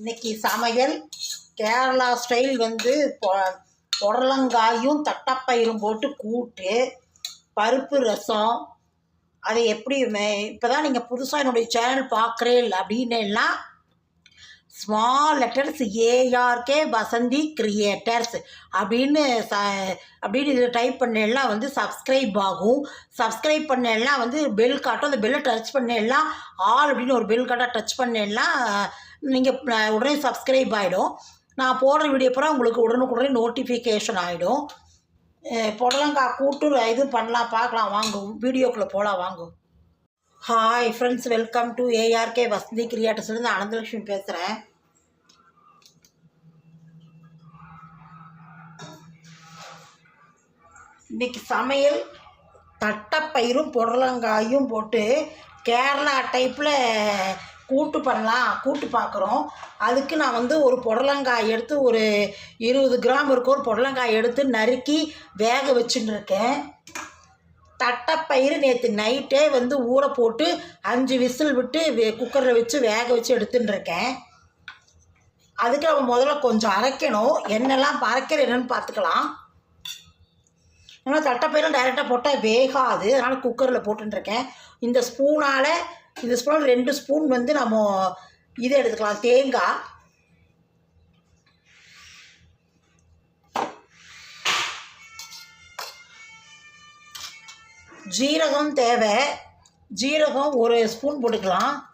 இன்னைக்கு சமையல் கேரளா ஸ்டைல் வந்து பொ- புடலங்காயும் தட்டப்பயிரும் போட்டு கூட்டு பருப்பு ரசம் அதை எப்படி இப்போ தான் நீங்கள் புதுசாக என்னுடைய சேனல் பார்க்குறேன் அப்படின்னா small letters ARK Vasanthi creators அப்படின்னு ச அப்படின்னு இதில் டைப் பண்ணலாம் வந்து சப்ஸ்கிரைப் ஆகும். சப்ஸ்கிரைப் பண்ணலாம் வந்து பெல் காட்டும். அந்த பெல்லை டச் பண்ணலாம் ஆல் அப்படின்னு ஒரு பெல் காட்டாக டச் பண்ணலாம் நீங்கள் உடனே சப்ஸ்கிரைப் ஆகிடும் நான் போடுற வீடியோ பூரா உங்களுக்கு உடனுக்குடனே நோட்டிஃபிகேஷன் ஆகிடும் புடலங்கா கூட்டு இது பண்ணலாம் பார்க்கலாம் வாங்க வீடியோக்குள்ளே போகலாம் வாங்க. Hi friends welcome to ARK Vasanthi கிரியேட்டர்ஸ்லேருந்து Ananthalakshmi பேசுகிறேன் இன்றைக்கி சமையல் தட்டைப்பயிரும் புடலங்காயும் போட்டு கேரளா டைப்பில் கூட்டு பண்ணலாம் கூட்டு பார்க்குறோம் அதுக்கு நான் வந்து ஒரு புடலங்காய் எடுத்து ஒரு இருபது கிராம் இருக்க ஒரு புடலங்காய் எடுத்து நறுக்கி வேக வச்சுட்டு இருக்கேன் தட்டைப்பயிறு நேற்று நைட்டே வந்து ஊற போட்டு அஞ்சு விசில் விட்டு வே- குக்கரில் வச்சு வேக வச்சு எடுத்துன்னு இருக்கேன் அதுக்கு நம்ம முதல்ல கொஞ்சம் அரைக்கணும். என்னெல்லாம் அரைக்கிற என்னென்னு பார்த்துக்கலாம் ஏன்னா தட்டைப்பயிரும் டைரெக்டாக போட்டால் வேகாது. அதனால் குக்கரில் போட்டுருக்கேன் இந்த ஸ்பூனால் இது ஸ்பூன் ரெண்டு ஸ்பூன் வந்து நம்ம இது எடுத்துக்கலாம். தேங்காய். ஜீரகம் தேவை. ஜீரகம் ஒரு ஸ்பூன் போட்டுக்கலாம்.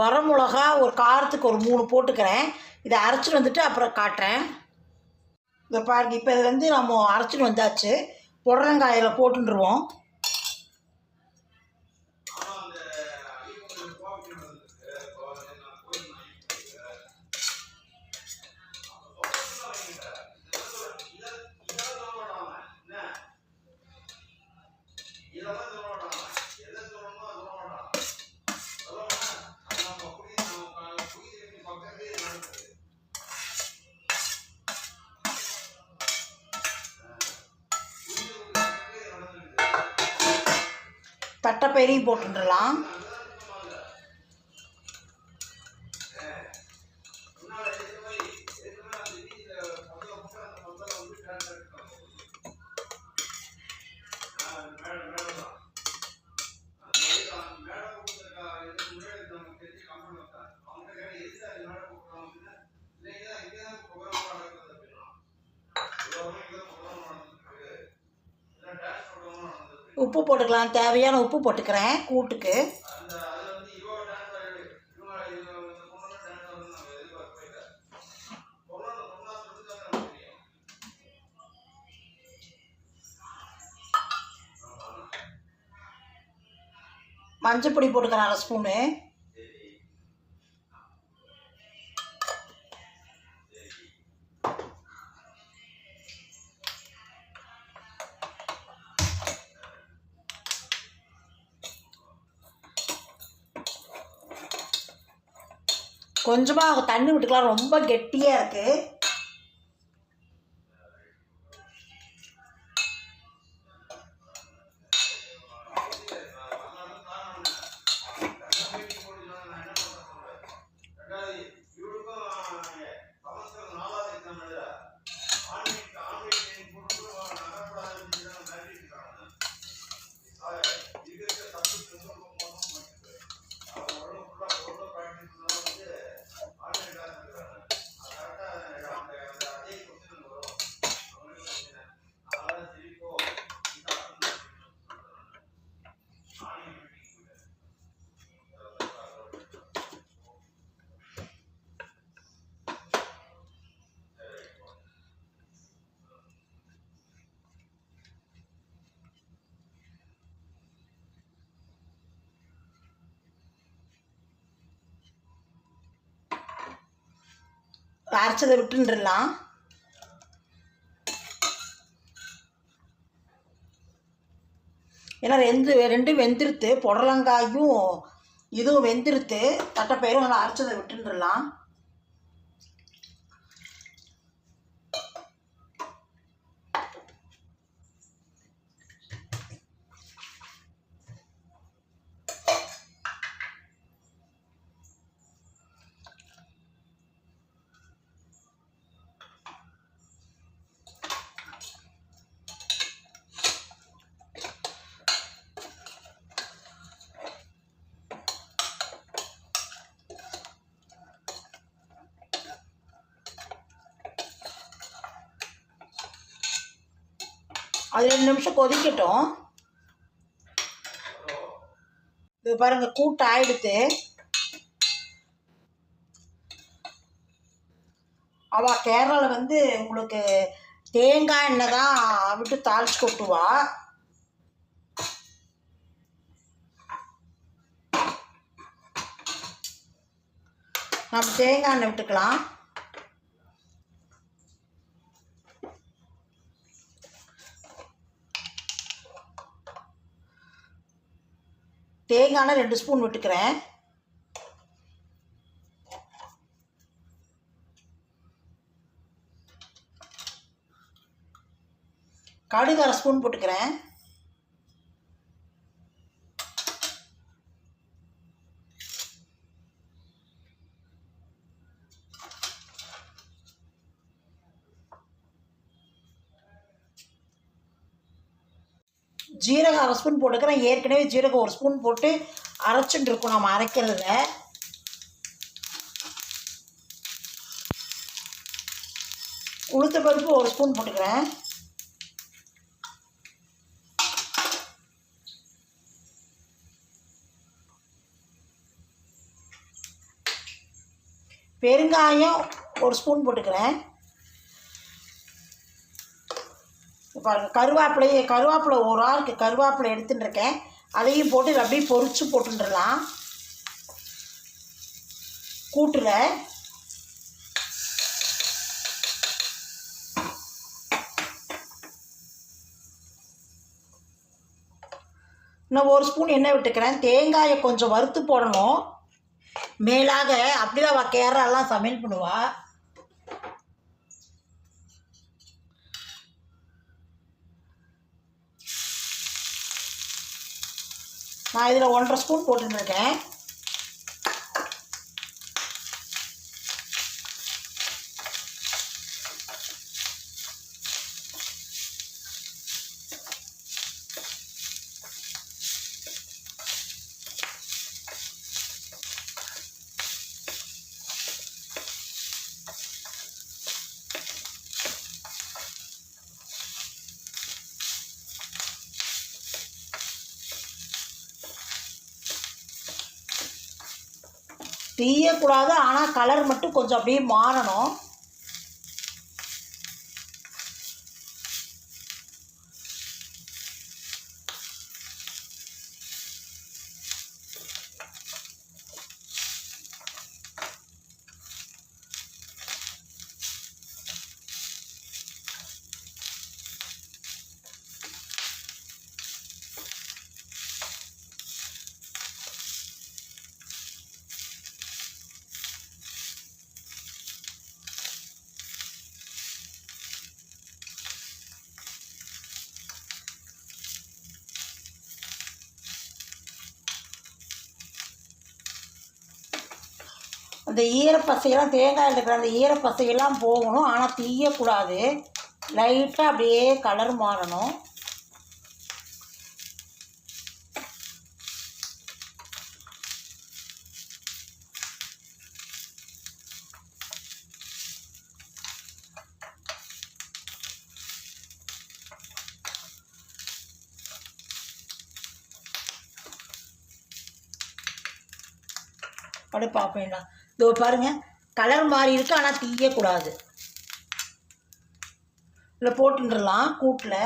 வரமிளகா ஒரு காரத்துக்கு ஒரு மூணு போட்டுக்கிறேன். இதை அரைச்சிட்டு வந்துட்டு அப்புறம் காட்டுறேன். இதை பாருங்க இப்போ இது வந்து நம்ம அரைச்சிட்டு வந்தாச்சு. புடலங்காயில் போட்டுருவோம். தட்டைப்பயிரையும் போட்டுடலாம் உப்பு போட்டுக்கலாம். தேவையான உப்பு போட்டுக்கிறேன் கூட்டுக்கு. மஞ்சப்பொடி போட்டுக்கிறேன் அரை ஸ்பூனு. கொஞ்சமாக தண்ணி விட்டுக்கலாம் ரொம்ப கெட்டியாக இருக்குது அரைச்சதை விட்டுன்றலாம். ஏன்னா ரெண்டு ரெண்டும் வெந்திருத்து புடலங்காயும் இதுவும் வெந்திருத்து தட்டைப்பயிரும் நல்லா அரைச்சதை விட்டுன்றலாம். அது ரெண்டு நிமிஷம் கொதிக்கட்டும். இது பாருங்க கூட்டு ஆயிடுத்து அவள் கேரளாவில் வந்து உங்களுக்கு தேங்காய் எண்ணெய் தான் விட்டு தாளிச்சு கொட்டுவா. நம்ம தேங்காய் எண்ணெய் விட்டுக்கலாம். தேங்காய் ரெண்டு ஸ்பூன் விட்டுக்கிறேன். கடுகு அரை ஸ்பூன் போட்டுக்கிறேன். ஜீரகம் அரை ஸ்பூன் போட்டுக்கிறேன் ஏற்கனவே ஜீரகம் ஒரு ஸ்பூன் போட்டு அரைச்சுட்டு இருக்கோம். நம்ம அரைக்கிறதுல. உளுத்த பருப்பு ஒரு ஸ்பூன் போட்டுக்கிறேன். பெருங்காயம் ஒரு ஸ்பூன் போட்டுக்கிறேன். பாருங்கள் கருவேப்பிலையே கருவேப்பிலை ஒரு ஆளுக்கு கருவேப்பிலை எடுத்துட்டுருக்கேன். அதையும் போட்டு இதை அப்படியே பொறிச்சு போட்டுடலாம் கூட்டுல இன்னும் ஒரு ஸ்பூன் எண்ணெய் விட்டுக்கிறேன். தேங்காயை கொஞ்சம் வறுத்து போடணும். மேலாக அப்படிதான் அவள் கேரளாலாம் சமையல் பண்ணுவாள் நான் இதில் ஒன்றரை ஸ்பூன் போட்டுருக்கேன் தீயக்கூடாது ஆனால் கலர் மட்டும் கொஞ்சம் அப்படியே மாறணும். அந்த ஈரப்பசையெல்லாம் தேங்காயில் இருக்கிற அந்த ஈரப்பசையெல்லாம் போகணும். ஆனால் தீயக்கூடாது. லைட்டாக அப்படியே கலர் மாறணும். அப்படியே பார்ப்பேன்டா இதோ பாருங்க கலர் மாறி இருக்கு ஆனால் தீயக்கூடாது. இல்லை போட்டுடலாம் கூட்டில்.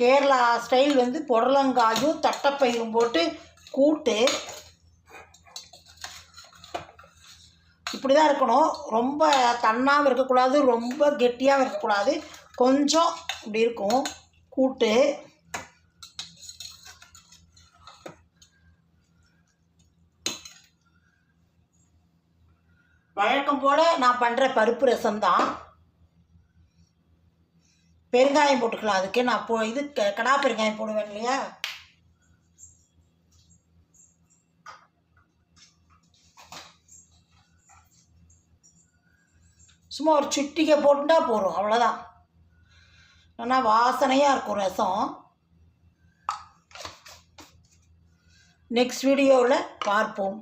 கேரளா ஸ்டைல் வந்து புடலங்காயும் தட்டைப்பயிரும் போட்டு கூட்டு. இப்படி தான் இருக்கணும். ரொம்ப தன்னாகவும் இருக்கக்கூடாது ரொம்ப கெட்டியாகவும் இருக்கக்கூடாது. கொஞ்சம் இப்படி இருக்கும். கூட்டு. வழக்கம் போல் நான் பண்ணுற பருப்பு ரசம் தான் பெருங்காயம் போட்டுக்கலாம். அதுக்கே நான் போ இது கடா பெருங்காயம் போடுவேன் இல்லையா? சும்மா ஒரு சுட்டிக்கை போட்டுட்டா போகிறோம் அவ்வளோதான் நல்லா வாசனையாக இருக்கும் ரசம். நெக்ஸ்ட் வீடியோவில் பார்ப்போம்.